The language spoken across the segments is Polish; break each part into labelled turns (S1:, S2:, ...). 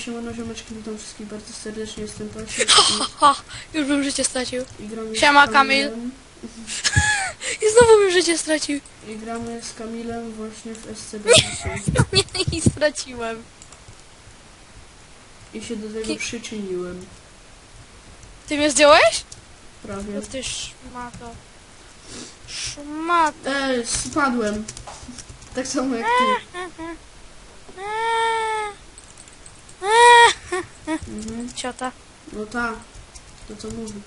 S1: siemano ziomeczki, witam wszystkich bardzo serdecznie, jestem Pasiek
S2: Ha, już bym życie stracił.
S1: i, i gramy
S2: Siema,
S1: z
S2: Kamil.
S1: Kamilem.
S2: I znowu bym życie stracił.
S1: I gramy z Kamilem właśnie w SCB dzisiaj.
S2: Nie, i straciłem.
S1: I się do tego
S2: Ki-
S1: przyczyniłem,
S2: Ty mnie zdjąłeś?
S1: prawie.
S2: No ty szmato. Szmato.
S1: Ej, spadłem. Tak samo jak ty. Mhm.
S2: Ciota.
S1: No tak, to co mówi.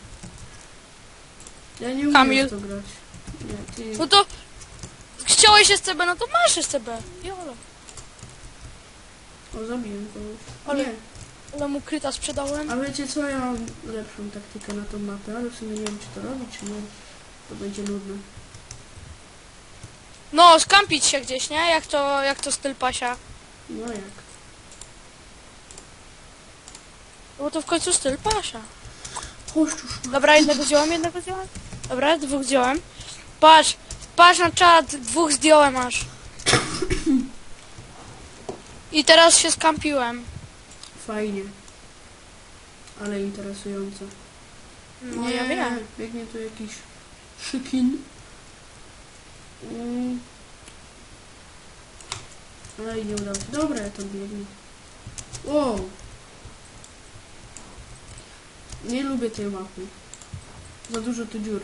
S1: Ja nie umiem
S2: Kamil.
S1: w to grać. Nie, ty...
S2: No to chciałeś SCB, no to masz SCB. Jolo.
S1: O, zabiłem kogoś.
S2: Ale-
S1: Nie,
S2: Ale mu kryta sprzedałem.
S1: a wiecie co, ja mam lepszą taktykę na tą mapę, ale w sumie nie wiem czy to robić, czy nie. To będzie nudne.
S2: No, skampić się gdzieś, nie? Jak to, jak to styl pasia.
S1: No jak?
S2: No Bo to w końcu styl.
S1: Chodź już.
S2: Dobra, jednego zdjąłem, jednego zdjąłem. Dobra, dwóch zdjąłem. Patrz, patrz na czat, dwóch zdjąłem aż. I teraz się skampiłem.
S1: Fajnie. Ale interesująco.
S2: No ja wiem.
S1: Biegnie tu jakiś szykin. Mm. Ej, nie udało się. Dobra, ja tam biegnę. O! Nie lubię tej mapy. Za dużo tu dziur.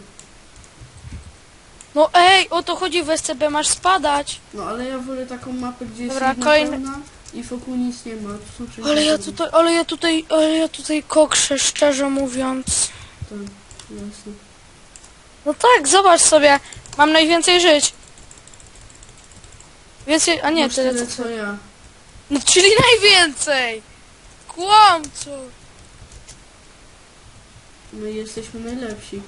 S2: No ej, o to chodzi w SCB, masz spadać.
S1: No ale ja wolę taką mapę, gdzie jest
S2: Dobra,
S1: jedna
S2: kolejny-
S1: pełna i wokół nic nie ma.
S2: Ale ja tutaj, ale ja tutaj, ale ja tutaj kokrzę, szczerze mówiąc.
S1: Tak, jasne.
S2: No tak, zobacz sobie, mam najwięcej żyć. Więcej, a nie,
S1: Masz
S2: tyle
S1: tyle
S2: co...
S1: co ja.
S2: No czyli najwięcej! Kłamcu!
S1: My jesteśmy najlepsi.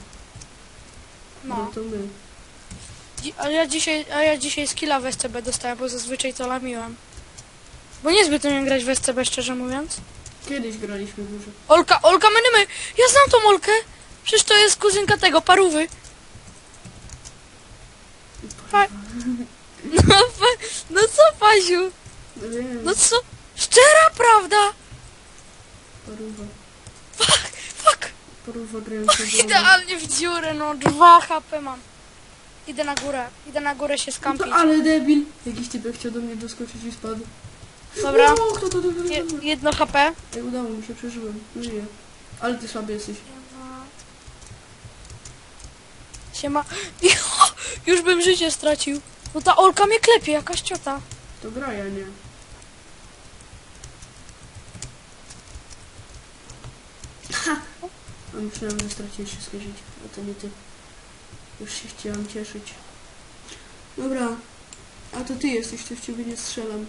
S1: No
S2: No.
S1: to my.
S2: Dzi- A ja dzisiaj, a ja dzisiaj skilla w SCB dostałem, bo zazwyczaj to lamiłem. Bo niezbyt umiem grać w SCB, szczerze mówiąc.
S1: Kiedyś graliśmy dużo.
S2: Olka, Olka Menymy! Ja znam tą Olkę! Przecież to jest kuzynka tego, parówy. Pa- No, pa- no co, Paziu?
S1: No wiem,
S2: No co? Szczera prawda?
S1: paruwa. W głowę.
S2: Idealnie w dziurę, no 2 HP mam. Idę na górę, idę na górę się
S1: No
S2: skampić.
S1: to, ale debil. Jakiś typek chciał do mnie doskoczyć i spadł.
S2: Dobra,
S1: kto to, to,
S2: Je, jedno HP.
S1: Ej, udało mi się, przeżyłem. Żyję. Ale ty słaby jesteś.
S2: Siema. Już bym życie stracił. No ta Olka mnie klepie, jakaś ciota.
S1: To gra, ja nie. A myślałem, że straciłeś wszystkie życie. A to nie ty. Już się chciałam cieszyć. Dobra. A to ty jesteś, to w ciebie nie strzelam.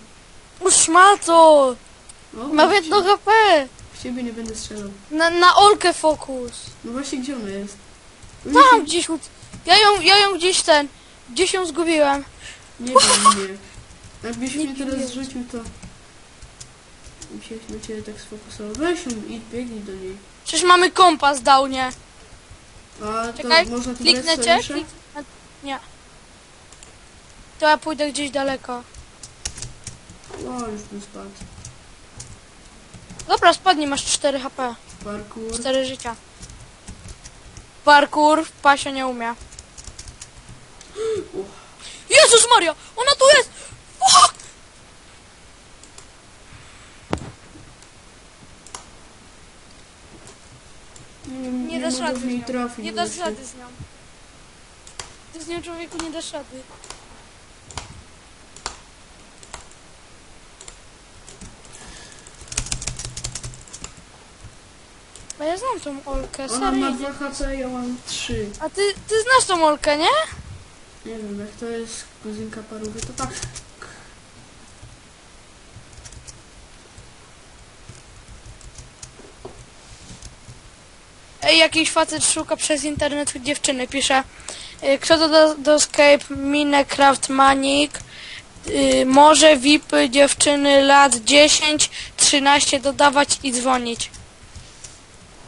S2: Uszmato!
S1: O,
S2: Ma
S1: w
S2: jedno
S1: cie-
S2: HP.
S1: W ciebie nie będę strzelał.
S2: Na, na Olkę fokus.
S1: No właśnie, gdzie ona jest?
S2: Tam gdzieś. ut- Ja ją, ja ją gdzieś ten. Gdzieś ją zgubiłem.
S1: Nie wiem, nie. Jakbyś
S2: Nie
S1: mnie teraz
S2: wiem.
S1: zrzucił, to... się na ciebie tak sfokusował. Weź ją i biegnij do niej.
S2: Przecież mamy kompas dał, nie?
S1: A to
S2: Czekaj,
S1: można tu
S2: Kliknę
S1: brać
S2: cię?
S1: sojusze?
S2: Kliknę... Nie. To ja pójdę gdzieś daleko.
S1: O, już bym spadł.
S2: Dobra, spadnij, masz 4 HP.
S1: Parkour.
S2: 4 życia. Parkour, Pasio nie umie. Jezus Maria! Ona tu jest! Fuck!
S1: Nie,
S2: Nie
S1: nie
S2: dasz rady z
S1: niej
S2: nią.
S1: trafić
S2: Nie dasz rady z nią. Ty z nią człowieku nie dasz rady. A ja znam tą Olkę,
S1: Ona ma
S2: serio.
S1: 2 HP, ja mam 3.
S2: A ty, ty znasz tą Olkę, nie?
S1: Nie wiem, jak to jest kuzynka parówy, to tak.
S2: Jakiś facet szuka przez internet dziewczyny, pisze y, kto to do, do Skype Minecraft Manik y, może VIP dziewczyny lat 10, 13 dodawać i dzwonić.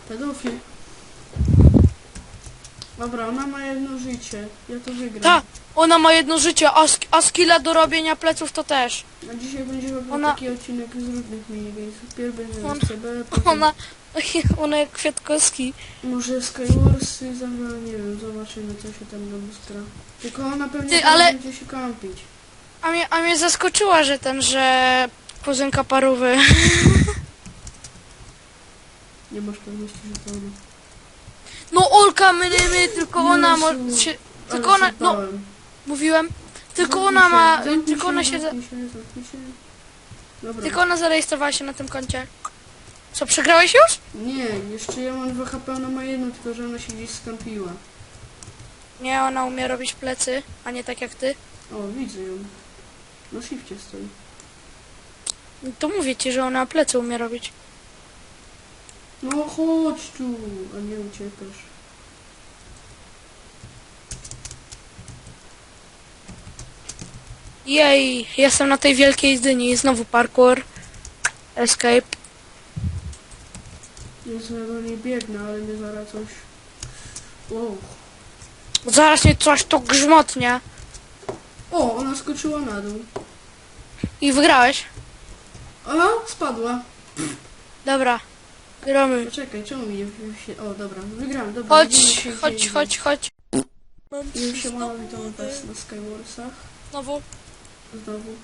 S1: Pedofil. Dobra, ona ma jedno życie. Ja to wygram.
S2: Ta, ona ma jedno życie, a, sk- a skilla do robienia pleców to też.
S1: A dzisiaj będzie robił
S2: Ona-
S1: taki odcinek z różnych minigames. Pierw będzie
S2: On-
S1: SCB, potem
S2: Ona, ona jak Kwiatkowski.
S1: może Skywarsy, zaraz nie wiem, zobaczymy co się tam nam ustra. Tylko ona pewnie
S2: Ty,
S1: tam
S2: ale-
S1: będzie się kampić.
S2: A mnie, a mnie zaskoczyła, że ten, że kuzynka parówy.
S1: Nie masz pewności, że to ona.
S2: No Olka, my, my, tylko ona może się... Tylko ona, no, mówiłem, tylko ona ma, tylko ona się, tylko ona zarejestrowała się na tym koncie. Co, przegrałeś już?
S1: Nie, jeszcze ja mam 2 HP, ona ma jedno, tylko że ona się gdzieś skampiła.
S2: Nie, ona umie robić plecy, a nie tak jak ty.
S1: O, widzę ją. Na shifcie stoi.
S2: To mówię ci, że ona plecy umie robić.
S1: No chodź tu, a nie uciekasz.
S2: Jej, jestem na tej wielkiej dyni, znowu parkour. Escape.
S1: Jezu, ja do niej biegnę, ale mnie zaraz coś... Wow.
S2: Zaraz mnie coś tu grzmotnie.
S1: O, ona skoczyła na dół.
S2: I wygrałeś.
S1: Aha, spadła.
S2: Dobra. Gramy.
S1: Poczekaj, czemu mi nie się... O, dobra, wygrałem, dobra.
S2: Chodź,
S1: się
S2: chodź, chodź, chodź.
S1: Już się mam was na Skywarsach.
S2: Znowu.
S1: Znowu.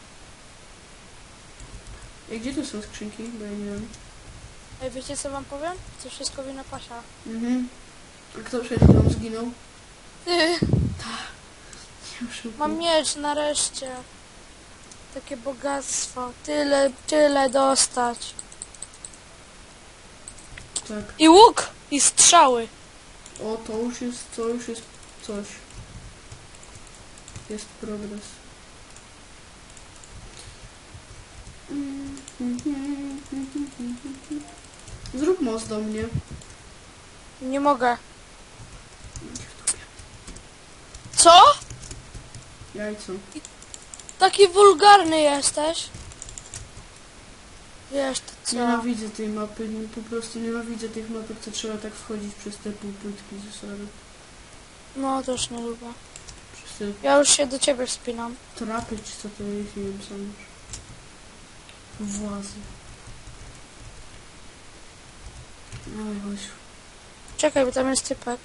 S1: Ej, gdzie tu są skrzynki? Bo ja nie wiem.
S2: Ej, wiecie co wam powiem? To wszystko wina Pasia.
S1: Mhm. A kto przed chwilą zginął?
S2: Ty,
S1: muszę
S2: mam miecz nareszcie. Takie bogactwo. Tyle, tyle dostać.
S1: Tak.
S2: I łuk! I strzały.
S1: O, to już jest, to już jest coś. Jest progres. Zrób most do mnie.
S2: Nie mogę. Co?
S1: Jajco.
S2: Taki wulgarny jesteś. Wiesz co?
S1: Nienawidzę tej mapy, nie- po prostu nienawidzę tych mapek, co trzeba tak wchodzić przez te półpłytki ze sorry.
S2: No też nie lubię.
S1: Przez te
S2: Ja już się do ciebie wspinam.
S1: trapy, czy co to jest, nie wiem sam już. Włazy. Oj, chodź.
S2: Czekaj, bo tam jest typek.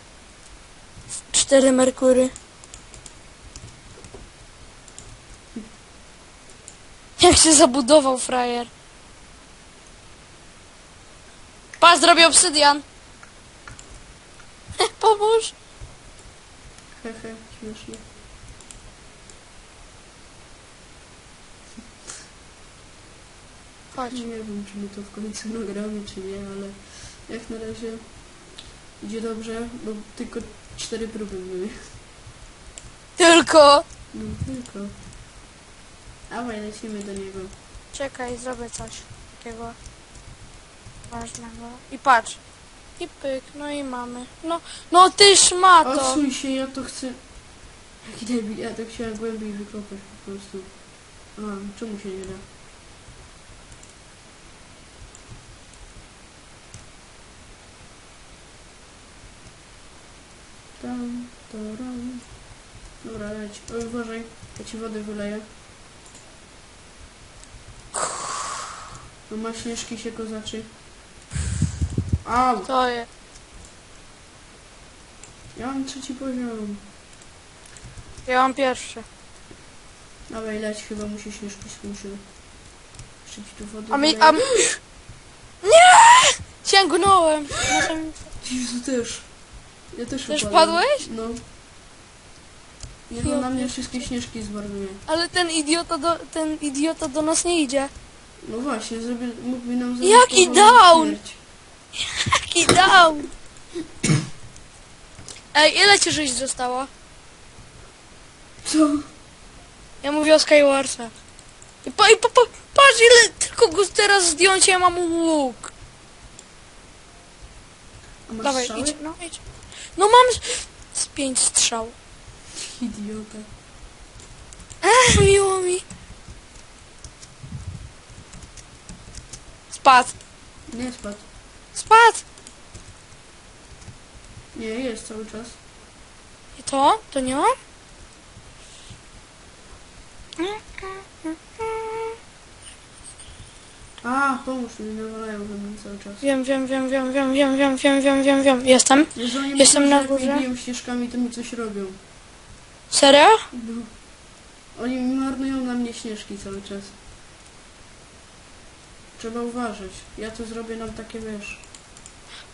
S2: Cztery merkury. Jak się zabudował frajer. Pa, zrobię obsydian. Pomóż.
S1: Hehe, śmiesznie.
S2: Chodź.
S1: Nie wiem, czy my to w końcu nagramy, czy nie, ale jak na razie idzie dobrze, bo tylko cztery próby były.
S2: Tylko.
S1: No, tylko. Dawaj, lecimy do niego.
S2: Czekaj, zrobię coś takiego ważnego. I patrz. I pyk, no i mamy. No, no ty szmato.
S1: Odsuń się, ja to chcę... Jaki debil, ja to chciałem głębiej wykopać po prostu. A, czemu się nie da? Tam, taram. Dobra, leć. Oj, uważaj, ja ci wodę wyleję. No ma śnieżki się kozaczy. Au!
S2: To jest.
S1: Ja mam trzeci poziom.
S2: Ja mam pierwszy.
S1: Dawaj, leć, chyba mu się śnieżki skończyły. Jeszcze ci tu wodę
S2: A mi, a... Nie! Sięgnąłem. Samym-
S1: Jezu, też. Ja też
S2: Też
S1: upadłem.
S2: padłeś?
S1: No. Nie no, na mnie wszystkie śnieżki zmarnuje.
S2: Ale ten idiota do, ten idiota do nas nie idzie.
S1: No właśnie, zrobię, mógłby nam zrobić
S2: Jaki
S1: powolną
S2: down!
S1: śmierć.
S2: Jaki down! Ej, ile ci żyć zostało?
S1: Co?
S2: Ja mówię o Skywarsach. I, pa, i pa, pa, patrz ile tylko go teraz zdjąć, ja mam łuk.
S1: A masz
S2: Dawaj,
S1: strzały?
S2: idź, no idź. No mam z, z pięć strzał.
S1: Idiota.
S2: Ech, miło mi. Spadł,
S1: Nie spadł.
S2: spadł.
S1: Nie, jest cały czas.
S2: To? To nie mam?
S1: A, pomóż mi, nawalają we mnie cały czas.
S2: Wiem, wiem, wiem, wiem, wiem, wiem, wiem, wiem, wiem, wiem, wiem. Jestem.
S1: Jeżeli oni
S2: Jestem
S1: myślą,
S2: na
S1: że jak
S2: górze.
S1: mnie biją ścieżkami, to mi coś robią.
S2: Serio?
S1: No. Oni marnują na mnie śnieżki cały czas. Trzeba uważać. Ja to zrobię nam takie, wiesz...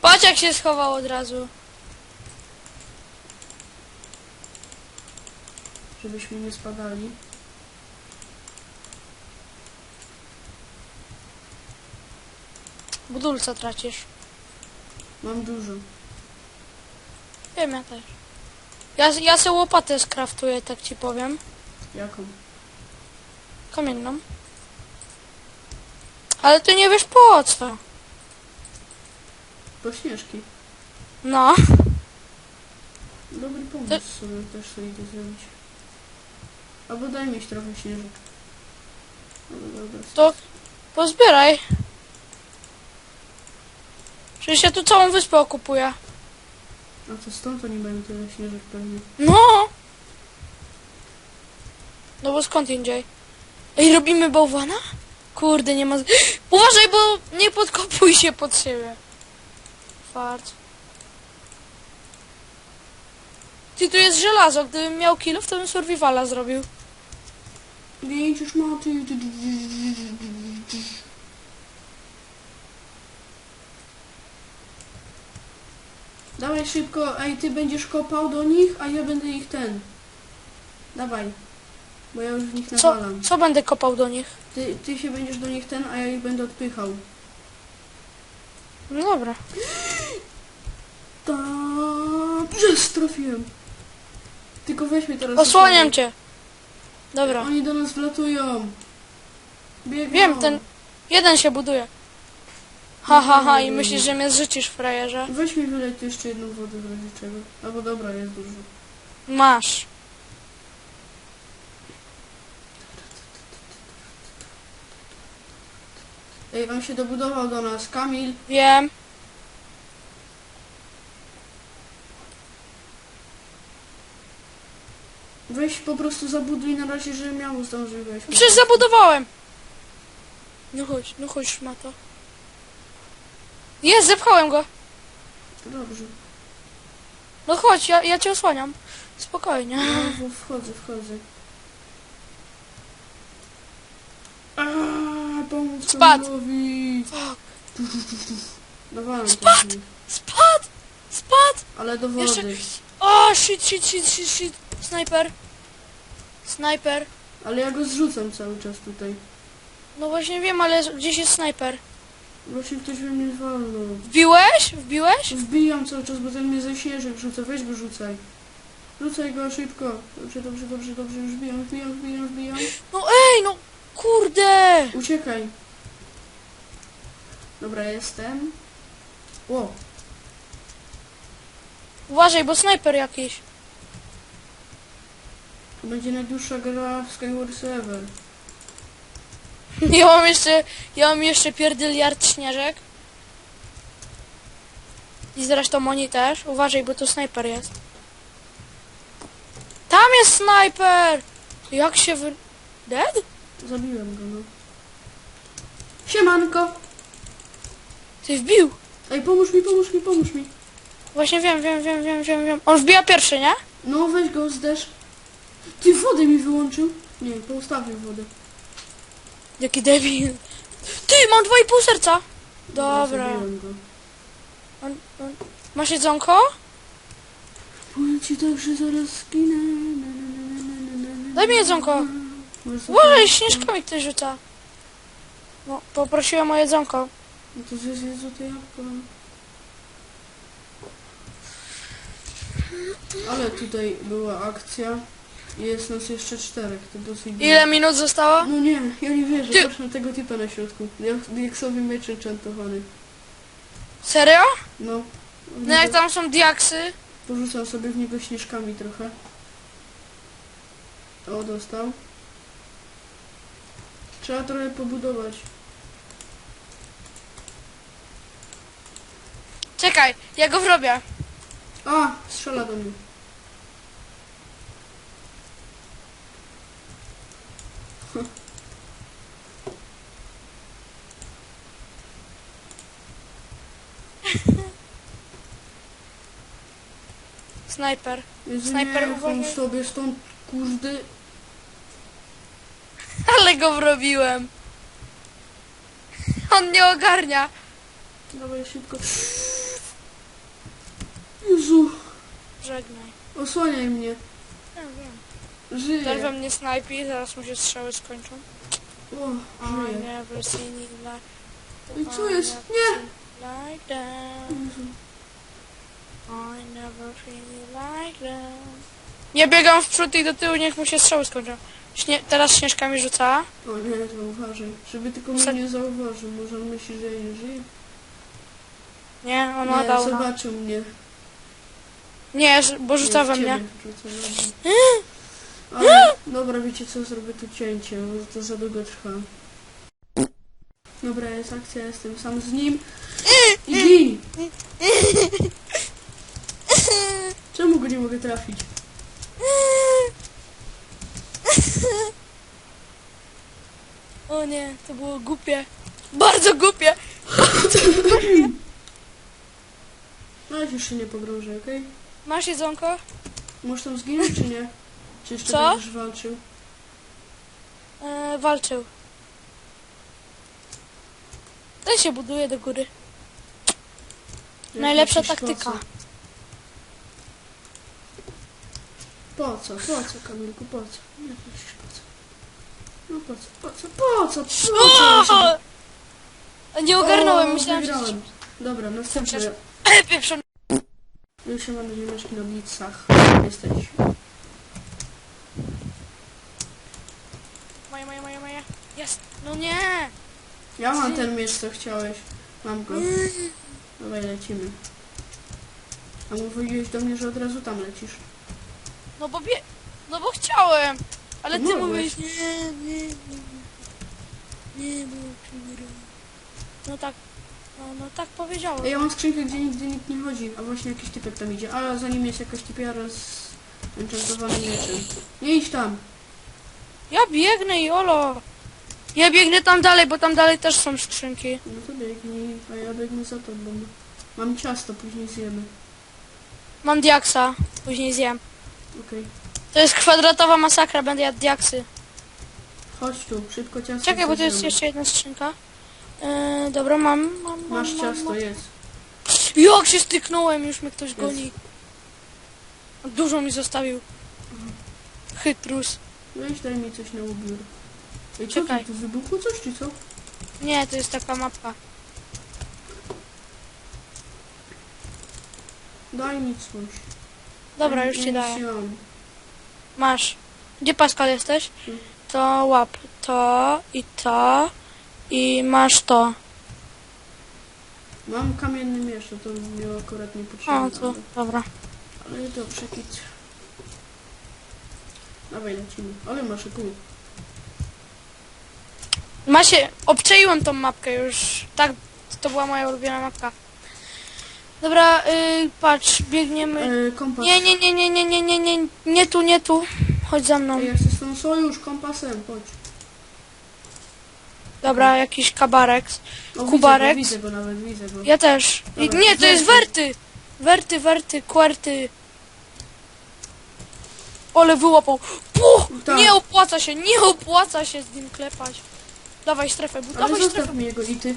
S2: Patrz jak się schował od razu.
S1: Żebyśmy nie spadali.
S2: Budulca tracisz.
S1: Mam dużo.
S2: Wiem, ja też. Ja, ja sobie łopatę skraftuję, tak ci powiem.
S1: Jaką?
S2: Kamienną. Ale ty nie wiesz po co.
S1: Po śnieżki.
S2: No.
S1: Dobry pomysł sobie też sobie idę zrobić. Albo daj mi trochę dobra.
S2: To pozbieraj. Przecież ja tu całą wyspę okupuję.
S1: A to stąd oni mają tyle śnieżek pewnie.
S2: No! No bo skąd indziej? Ej, robimy bałwana? Kurde, nie ma... z- Uważaj, bo nie podkopuj się pod siebie. Fart. Ty, tu jest żelazo. Gdybym miał kilof, to bym survivala zrobił.
S1: Widzisz, maty. Dawaj szybko, ej, ty będziesz kopał do nich, a ja będę ich ten. Dawaj. Bo ja już w nich
S2: Co,
S1: nawalam.
S2: co będę kopał do nich?
S1: Ty, ty się będziesz do nich ten, a ja ich będę odpychał.
S2: No dobra.
S1: Tam, jest, trafiłem. Tylko weź mnie teraz.
S2: Osłaniam cię. Dobra.
S1: Oni do nas wlatują. Biegną.
S2: Wiem, ten... Jeden się buduje. Ha, ha, ha. I myślisz, że mnie zrzucisz, frajerze?
S1: Weź mi wylej tu jeszcze jedną wodę w razie czego. Albo dobra, jest dużo.
S2: Masz.
S1: Ej, on się dobudował do nas. Kamil,
S2: Wiem.
S1: Weź po prostu zabuduj na razie, że miał zdążyłeś.
S2: Przecież zabudowałem. No chodź, no chodź, szmato. Jest, zepchałem go.
S1: Dobrze.
S2: No chodź, ja, ja cię osłaniam. Spokojnie.
S1: No, w- wchodzę, wchodzę. Aaaa, pomóc
S2: Spadł. Fuck.
S1: Dawałem
S2: Spadł.
S1: to.
S2: Spadł! Spadł!
S1: Ale do wody.
S2: Jeszcze- O, shit, shit, shit, shit, shit. Snajper. Snajper.
S1: Ale ja go zrzucam cały czas tutaj.
S2: No właśnie wiem, ale gdzieś jest snajper.
S1: Właśnie ktoś we mnie walnął.
S2: Wbiłeś? Wbiłeś?
S1: Wbijam cały czas, bo ten mnie ze śnieżek rzuca. Weź go rzucaj. Rzucaj go szybko. Dobrze, dobrze, dobrze, dobrze. Już wbijam, wbijam, wbijam, wbijam.
S2: No ej, no kurde.
S1: Uciekaj. Dobra, jestem. O,
S2: Uważaj, bo snajper jakiś.
S1: To będzie najdłuższa gra w Skyward ever.
S2: Ja mam jeszcze, ja mam jeszcze pierdyliard śnieżek. I zresztą oni też. Uważaj, bo to snajper jest. Tam jest snajper! Jak się wy... Dead?
S1: Zabiłem go, no. Siemanko!
S2: Ty wbił.
S1: Ej, pomóż mi, pomóż mi, pomóż mi.
S2: Właśnie wiem, wiem, wiem, wiem, wiem, wiem. On wbija pierwszy, nie?
S1: No, weź go, zderz. Ty wodę mi wyłączył. Nie, poustawił wodę.
S2: Jaki debil. Ty, mam dwa i pół serca. Dobra.
S1: Zabiłem go.
S2: On, on... Masz jedzonko?
S1: Powiem ci tak, że zaraz skinę. Na, na, na, na, na, na, na.
S2: Daj mi jedzonko.
S1: Możesz
S2: Uważaj,
S1: jedzonko?
S2: śnieżkami ktoś rzuca. No, poprosiłem o jedzonko.
S1: No to jedz to jabłko. Ale tutaj była akcja. Jest nas jeszcze czterech, to dosyć dużo.
S2: Ile minut zostało?
S1: No nie, ja nie wierzę,
S2: Ty-
S1: patrz na tego typa na środku. Jak, jak sobie miecz enchantowany.
S2: Serio?
S1: No.
S2: No jak tam są diaksy?
S1: Porzucam sobie w niego śnieżkami trochę. O, dostał. Trzeba trochę pobudować.
S2: Czekaj, ja go wrobię.
S1: A, strzela do mnie.
S2: Snajper. Snajper, uważaj.
S1: chodź sobie stąd, kurde.
S2: Ale go wrobiłem. On nie ogarnia.
S1: Dawaj szybko. Jezu,
S2: Żegnaj.
S1: osłaniaj mnie.
S2: Ja wiem.
S1: Żyję.
S2: Ten we mnie snajpi, zaraz mu się strzały skończą.
S1: O,
S2: I
S1: żyję.
S2: never seen it like...
S1: I co jest? Nie!
S2: Like that.
S1: Jezu.
S2: I never feel it like that. Nie biegam w przód i do tyłu, niech mu się strzały skończą. Śnie teraz śnieżkami rzuca.
S1: O nie, to uważaj. Żeby tylko mnie nie zauważył. Może on myśli, że ja nie żyję.
S2: Nie, on ma
S1: Nie,
S2: downa.
S1: zobaczył mnie.
S2: Nie, bo rzuca we mnie.
S1: ciebie rzuca we mnie. Ale, dobra, wiecie co, zrobię tu cięcie, bo to za długo trwa. Dobra, jest akcja, jestem sam z nim. I gin! Czemu go nie mogę trafić?
S2: O nie, to było głupie. Bardzo głupie.
S1: No ale już się nie pogrążę, okej?
S2: Masz jedzonko?
S1: Możesz tam zginąć, czy nie? Czy jeszcze
S2: Co?
S1: będziesz walczył?
S2: E, walczył. Ten się buduje do góry.
S1: Jak
S2: Najlepsza taktyka.
S1: Po co? Po co, Kamilku? Po co? Myślisz, po co? No po co? Po co? Po co? Po co?
S2: O! Nie ogarnąłem,
S1: O,
S2: myślałem, że...
S1: wygrałem. Dobra, następny.
S2: Przecież- E, pieprzony.
S1: Już się mamy ziemeczki na blitzach. Jesteś.
S2: Moja, moja, moja, moja. Jest. No nie.
S1: Ja mam ten miecz, co chciałeś. Mam go. Dawaj, lecimy. A mówiłeś do mnie, że od razu tam lecisz.
S2: No bo bie... No bo chciałem. Ale ty
S1: Mogłeś.
S2: mówisz nie, nie, nie. Nie, bo przegrałem. No tak. No, no tak powiedziałem.
S1: Ej, ja mam skrzynkę, gdzie nigdy nikt nie chodzi, a właśnie jakiś typek tam idzie. A za nim jest jakaś typiara z enchantowanym mieczem. Nie idź tam.
S2: Ja biegnę, Jolo. Ja biegnę tam dalej, bo tam dalej też są skrzynki.
S1: No to biegnij, a ja biegnę za tobą. Mam ciasto, później zjemy.
S2: Mam diaksa. Później zjem.
S1: Okej.
S2: To jest kwadratowa masakra, będę jadł diaksy.
S1: Chodź tu, szybko ciasto.
S2: Czekaj, bo tu jest jeszcze jedna skrzynka. Yy, dobra, mam, mam, mam,
S1: Masz
S2: mam,
S1: ciasto,
S2: mam.
S1: jest.
S2: Jak się styknąłem, już mnie ktoś goni. Dużo mi zostawił. Chytrus.
S1: Weź daj mi coś na ubiór. Ej, co
S2: Czekaj.
S1: tu, tu wybuchło coś, czy co?
S2: Nie, to jest taka mapka.
S1: Daj mi coś.
S2: Dobra, już ci daję. Masz. Gdzie Pascal jesteś?
S1: Tu.
S2: To łap to i to i masz to.
S1: Mam kamienny miecz, to to mi akurat nie potrzebne.
S2: O, to dobra.
S1: Ale dobrze, kit. Dawaj, lecimy. Ale masz pół.
S2: Macie, obczaiłem tą mapkę już. Tak, to była moja ulubiona mapka. Dobra, yy, patrz, biegniemy.
S1: E, kompas.
S2: Nie, nie, nie, nie, nie, nie, nie, nie, nie tu, nie tu. Chodź za mną.
S1: Ja z tą sojusz kompasem, chodź.
S2: Dobra, jakiś kabarek.
S1: O,
S2: Kubarek.
S1: Widzę go, widzę go nawet, widzę go.
S2: Ja też. I,
S1: Dobra,
S2: nie, to jest
S1: werty.
S2: werty. Werty, werty, kwarty. Ole wyłapał. Puch!
S1: Tak.
S2: Nie opłaca się, nie opłaca się z nim klepać. Dawaj strefę, bu-
S1: Ale
S2: dawaj
S1: zostaw
S2: strefę.
S1: mi jego i ty.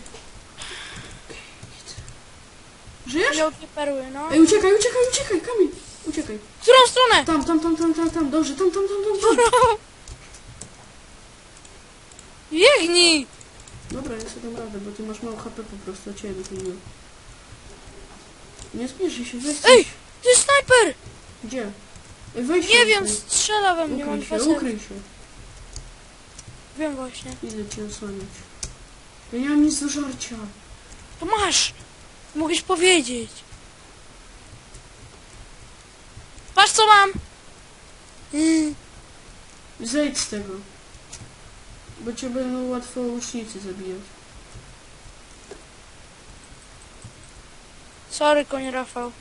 S1: Żyjesz?
S2: Miał dwie perły, no.
S1: Ej, uciekaj, uciekaj, uciekaj, Kamil. Uciekaj.
S2: W którą stronę?
S1: Tam, tam, tam, tam, tam, tam, dobrze, tam, tam, tam, tam, tam.
S2: Biegnij!
S1: Dobra, ja sobie dam radę, bo ty masz mało HP po prostu, a ciebie to nie. Nie spieszaj się, weź
S2: Ej! To jest snajper!
S1: Gdzie? Ej, weź
S2: Nie wiem,
S1: ukryj.
S2: strzela we mnie, mam
S1: Ukryj
S2: dwa
S1: się, ukryj się.
S2: Wiem właśnie.
S1: Idę cię osłaniać. Ja nie mam nic do żarcia.
S2: To masz! Mogłeś powiedzieć. Patrz co mam! Mm.
S1: Zejdź z tego. Bo cię będą łatwo łucznicy zabijać.
S2: Sorry, koń Rafał.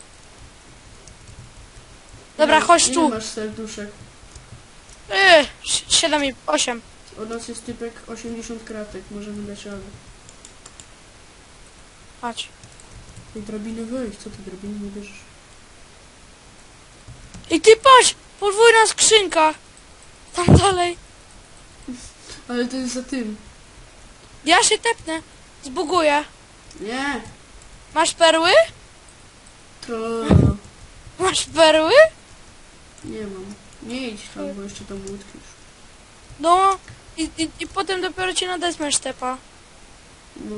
S2: Dobra,
S1: Ile-
S2: chodź
S1: ile
S2: tu.
S1: masz serduszek?
S2: Yy, 7 i 8.
S1: Od nas jest typek 80 kratek, możemy dać radę.
S2: Chodź.
S1: Tej drabiny weź, co ty drabiny nie bierzesz?
S2: I ty patrz! Podwójna skrzynka! Tam dalej.
S1: Ale to jest za tym.
S2: Ja się tepnę. Zbuguję.
S1: Nie!
S2: Masz perły?
S1: To...
S2: Masz perły?
S1: Nie mam. Nie idź tam, bo jeszcze tam utkniesz.
S2: No. I, i, i potem dopiero cię nadezmę stepa.
S1: No.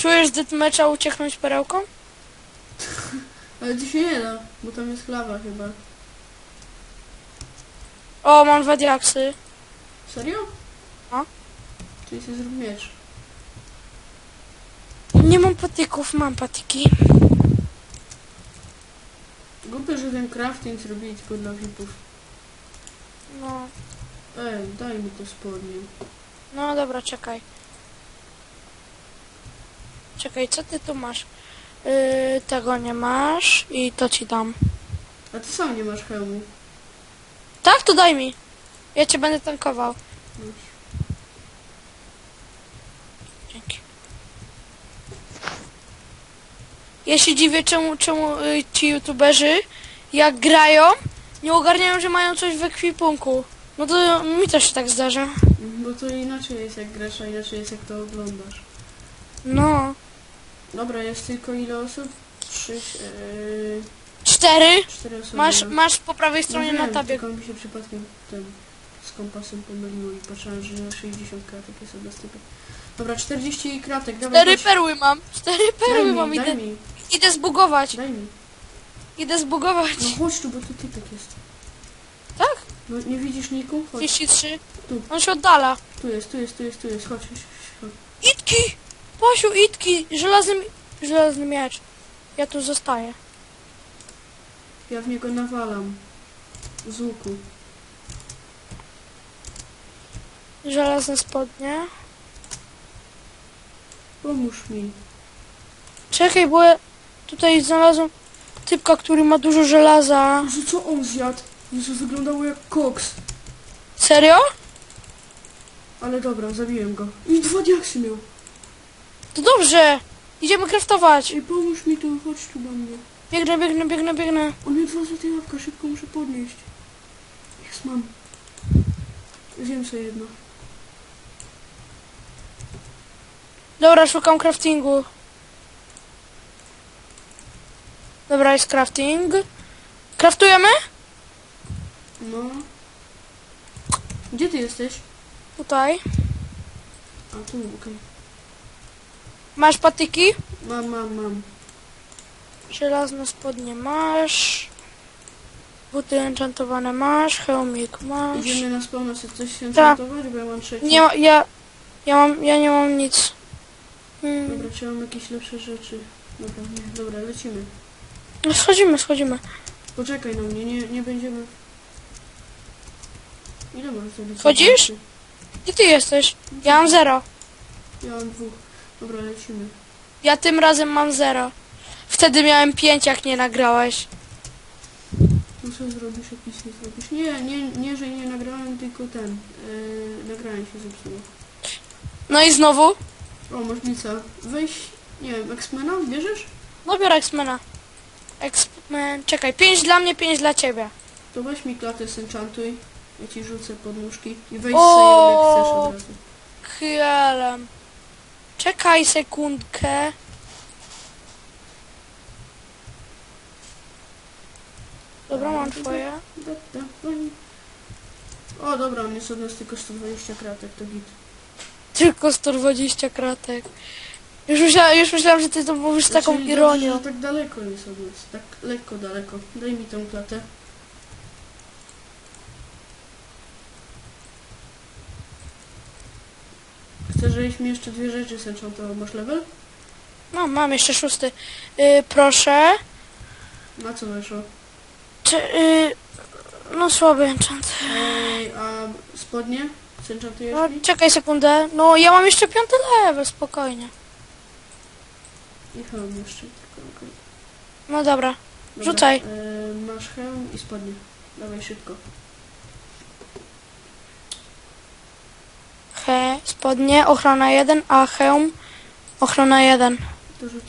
S2: Czujesz deathmatcha ucieknąć perełką?
S1: Ale się nie da, bo tam jest lawa chyba.
S2: O, mam dwa diaksy.
S1: Serio?
S2: No.
S1: Czyli sobie zrób miecz.
S2: Nie mam patyków, mam patyki.
S1: Głupio, że ten crafting zrobili tylko dla VIPów.
S2: No.
S1: Ej, daj mi to spodnie.
S2: No dobra, czekaj. Czekaj, co ty tu masz? Yy, tego nie masz i to ci dam.
S1: A ty sam nie masz hełmu.
S2: Tak, to daj mi. Ja cię będę tankował. Dzięki. Ja się dziwię, czemu, czemu y, ci youtuberzy, jak grają, nie ogarniają, że mają coś w ekwipunku. No to mi też się tak zdarza.
S1: Bo to inaczej jest jak grasz, a inaczej jest jak to oglądasz.
S2: No.
S1: Dobra, jest tylko ile osób? Trzy, yy,
S2: Cztery.
S1: cztery osoby.
S2: Masz,
S1: no.
S2: masz po prawej
S1: No
S2: stronie
S1: wiem,
S2: na tabie.
S1: Tylko mi się przypadkiem ten z kompasem pomyliło i patrzyłem, że 60 kratek jest od stypy. Dobra, 40 kratek, dawaj
S2: Cztery
S1: chodź.
S2: perły mam. Cztery
S1: Daj
S2: perły
S1: mi,
S2: mam.
S1: daj
S2: Idę,
S1: mi,
S2: idę zbugować.
S1: daj mi.
S2: Idę zbugować.
S1: No chodź tu, bo tu typek jest.
S2: Tak?
S1: No nie widzisz Niku? Chodź.
S2: 33.
S1: Tu.
S2: On się oddala.
S1: Tu jest, tu jest, tu jest, tu jest. Chodź, chodź, chodź.
S2: Itki! Posiu, itki! Żelazny, żelazny miecz. Ja tu zostaję.
S1: Ja w niego nawalam. Z łuku.
S2: Żelazne spodnie.
S1: Pomóż mi.
S2: Czekaj, bo ja tutaj znalazłem typka, który ma dużo żelaza.
S1: Jezu, co on zjadł? Jezu, wyglądało jak koks.
S2: Serio?
S1: Ale dobra, zabiłem go. I dwa diaksy miał.
S2: To dobrze! Idziemy kraftować.
S1: Ej, pomóż mi tu, chodź tu do mnie.
S2: Biegnę, biegnę, biegnę, biegnę.
S1: On mnie dwa złote jabłka, szybko muszę podnieść. Jest, mam. Zjem sobie jedno.
S2: Dobra, szukam craftingu. Dobra, jest crafting. Craftujemy?
S1: No. Gdzie ty jesteś?
S2: Tutaj.
S1: A tu, okej.
S2: Masz patyki?
S1: Mam, mam, mam.
S2: Żelazne spodnie masz. Buty enchantowane masz. Hełmik masz.
S1: Idziemy na spawna sobie coś się enchantować, bo ja mam trzeci.
S2: Nie ma, ja, ja mam, ja nie mam nic. Hmm.
S1: Dobra, czy mam jakieś lepsze rzeczy? Dobra, nie, dobra, lecimy.
S2: No schodzimy, schodzimy.
S1: Poczekaj na mnie, nie, nie będziemy... Ile masz zrobić?
S2: Wchodzisz? Gdzie ty jesteś? Ja mam zero.
S1: Ja mam dwóch. Dobra, lecimy.
S2: Ja tym razem mam zero. Wtedy miałem pięć, jak nie nagrałeś.
S1: No co zrobisz, jak nic nie zrobisz? Nie, nie, nie, że nie nagrałem, tylko ten. Yy, nagranie się zepsuło.
S2: No i znowu?
S1: O, masz blica. Weź, nie wiem, X-Mena bierzesz?
S2: No biorę X-Mena. X-Men, czekaj, pięć dla mnie, pięć dla ciebie.
S1: To weź mi klatę senchantuj. Ja ci rzucę pod nóżki. I weź sobie jak chcesz od razu.
S2: Chylam. Czekaj sekundkę. Dobra, mam twoje.
S1: O, dobra, on jest od nas tylko 120 kratek, to git.
S2: Tylko 120 kratek. Już myślałam, już myślałam że ty to mówisz z taką
S1: Znaczy,
S2: ironią.
S1: Dobrze, że tak daleko jest od nas. Tak lekko daleko. Daj mi tą klatę. Mi jeszcze dwie rzeczy senchantował. Masz level?
S2: No, mam jeszcze szósty. Y, proszę.
S1: Na co weszło?
S2: Czy, y, no słaby enchant.
S1: Ej, a spodnie? Senchantujesz
S2: No,
S1: mi?
S2: czekaj sekundę. No, ja mam jeszcze piąty level, spokojnie.
S1: I hełm jeszcze. Tylko, okej.
S2: No dobra.
S1: Dobra,
S2: Rzucaj.
S1: E, masz hełm i spodnie. Dawaj szybko.
S2: Spodnie, ochrona 1, a hełm, ochrona 1.
S1: To rzuć.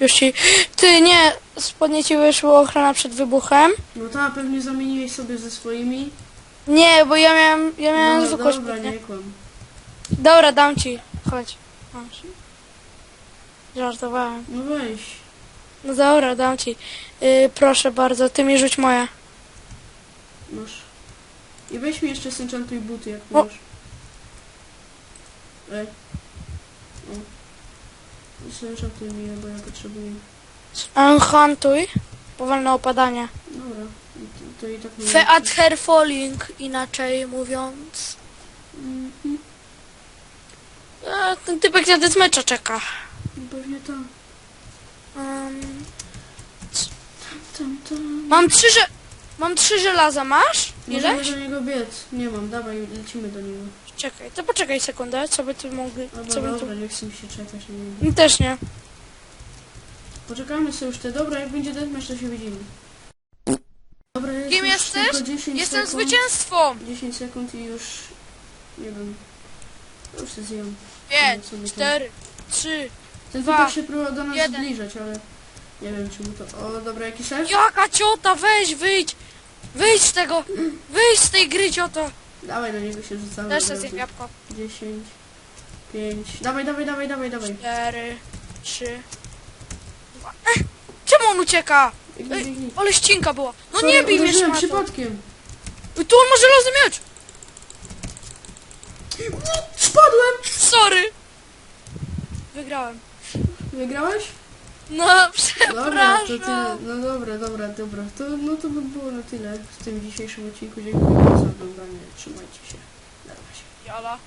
S2: Już ci... Ty, nie, spodnie ci wyszło ochrona przed wybuchem.
S1: No ta, pewnie zamieniłeś sobie ze swoimi.
S2: Nie, bo ja miałem, ja miałem
S1: No
S2: zwykłe
S1: dobra,
S2: spodnie.
S1: nie kłam.
S2: Dobra, dam ci. Chodź. Masz. Żartowałem.
S1: No weź.
S2: No dobra, dam ci. Yy, proszę bardzo, ty mi rzuć moje.
S1: Masz. I weź mi jeszcze senchantuj buty, jak
S2: O.
S1: możesz. Ej. I senchantuj mi je, bo ja potrzebuję.
S2: Enchantuj. Powolne opadanie.
S1: Dobra. To, to i tak nie
S2: Feat hair falling, inaczej mówiąc.
S1: Mhm.
S2: E, ten typek na czeka.
S1: Pewnie tam.
S2: Um,
S1: Tam, tam.
S2: mam trzy że... Mam trzy żelaza, masz?
S1: Możemy
S2: Ileś?
S1: do niego biec. Nie mam, dawaj, lecimy do niego.
S2: Czekaj, to poczekaj sekundę, co by tu mogli...
S1: Albo
S2: Co by tu...
S1: dobra, nie chcę mi się czekać. Nie wiem.
S2: No Też nie.
S1: Poczekamy sobie już te. Dobra, jak będzie deathmatch, to się widzimy. Dobra, jest
S2: Kim
S1: już
S2: jesteś?
S1: tylko 10
S2: Jestem
S1: sekund.
S2: zwycięstwą!
S1: 10 sekund i już... Nie wiem. Już się zjem.
S2: Pięć,
S1: sobie tam.
S2: cztery, trzy...
S1: Ten
S2: Dwa,
S1: typek się próbował do nas
S2: jeden.
S1: zbliżać, ale... Nie wiem, czy mu to... O, dobra, jakiś elf?
S2: Jaka ciota, weź, wyjdź! Wyjdź z tego! Wyjdź z tej gry, ciota!
S1: Dawaj, do niego się rzucamy.
S2: Też jest jabłko.
S1: 10, 5... Dawaj, dawaj, dawaj, dawaj, dawaj.
S2: Cztery, trzy... Dwa. Eh, czemu on ucieka?
S1: Biegnij,
S2: Ej,
S1: biegnij.
S2: ale ścinka była. No
S1: Sorry,
S2: nie bij mnie,
S1: uderzyłem
S2: szmato.
S1: przypadkiem.
S2: Ej, Tu on ma żelazny miecz!
S1: Spadłem!
S2: Sorry! Wygrałem.
S1: Wygrałeś?
S2: No,
S1: Dobra, to tyle. No dobra, dobra, dobra. To, no to by było na tyle w tym dzisiejszym odcinku. Dziękuję za oglądanie. Trzymajcie się. Na razie.
S2: Jala.